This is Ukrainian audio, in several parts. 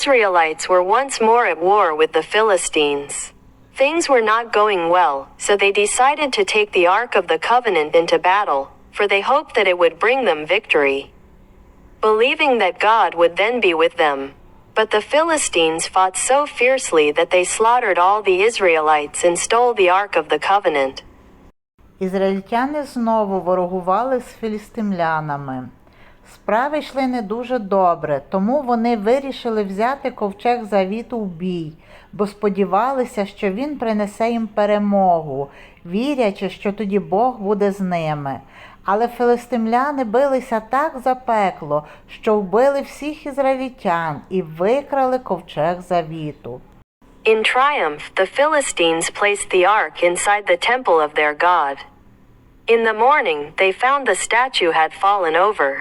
Israelites were once more at war with the Philistines. Things were not going well, so they decided to take the Ark of the Covenant into battle, for they hoped that it would bring them victory. Believing that God would then be with them. But the Philistines fought so fiercely that they slaughtered all the Israelites and stole the Ark of the Covenant. Ізраїльтяни знову ворогували з філістимлянами. Справи йшли не дуже добре, тому вони вирішили взяти ковчег завіту в бій, бо сподівалися, що він принесе їм перемогу, вірячи, що тоді Бог буде з ними. Але филистимляни билися так запекло, що вбили всіх ізраїльтян і викрали ковчег завіту. In triumph, the Philistines placed the ark inside the temple of their god. In the morning, they found the statue had fallen over.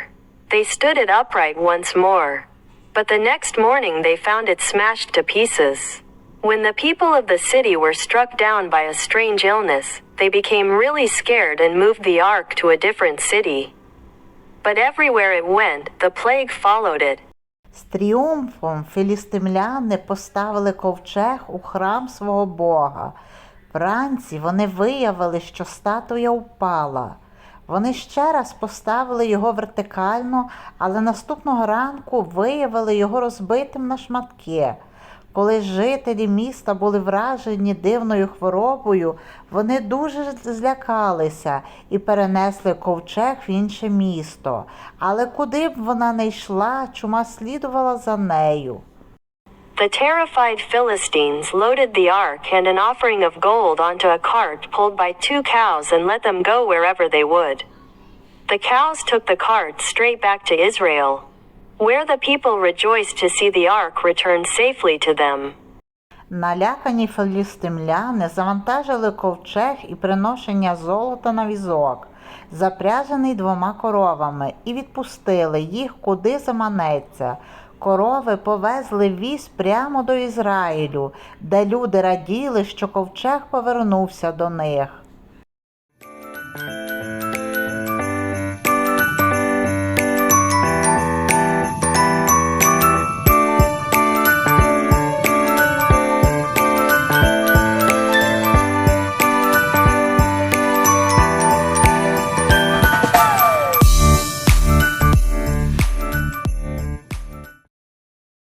They stood it upright once more. But the next morning, they found it smashed to pieces. When the people of the city were struck down by a strange illness, they became really scared and moved the ark to a different city. But everywhere it went, the plague followed it, З тріумфом філістимляни поставили ковчег у храм свого Бога. Вранці вони виявили, що статуя впала. Вони ще раз поставили його вертикально, але наступного ранку виявили його розбитим на шматки. Коли жителі міста були вражені дивною хворобою, вони дуже злякалися і перенесли ковчег в інше місто. Але куди б вона не йшла, чума слідувала за нею. The terrified Philistines loaded the ark and an offering of gold onto a cart pulled by two cows and let them go wherever they would. The cows took the cart straight back to Israel, where the people rejoiced to see the ark return safely to them. Налякані філістимляни завантажили ковчег і приношення золота на візок, запряжений двома коровами, і відпустили їх куди заманеться. Корови повезли віз прямо до Ізраїлю, де люди раділи, що ковчег повернувся до них.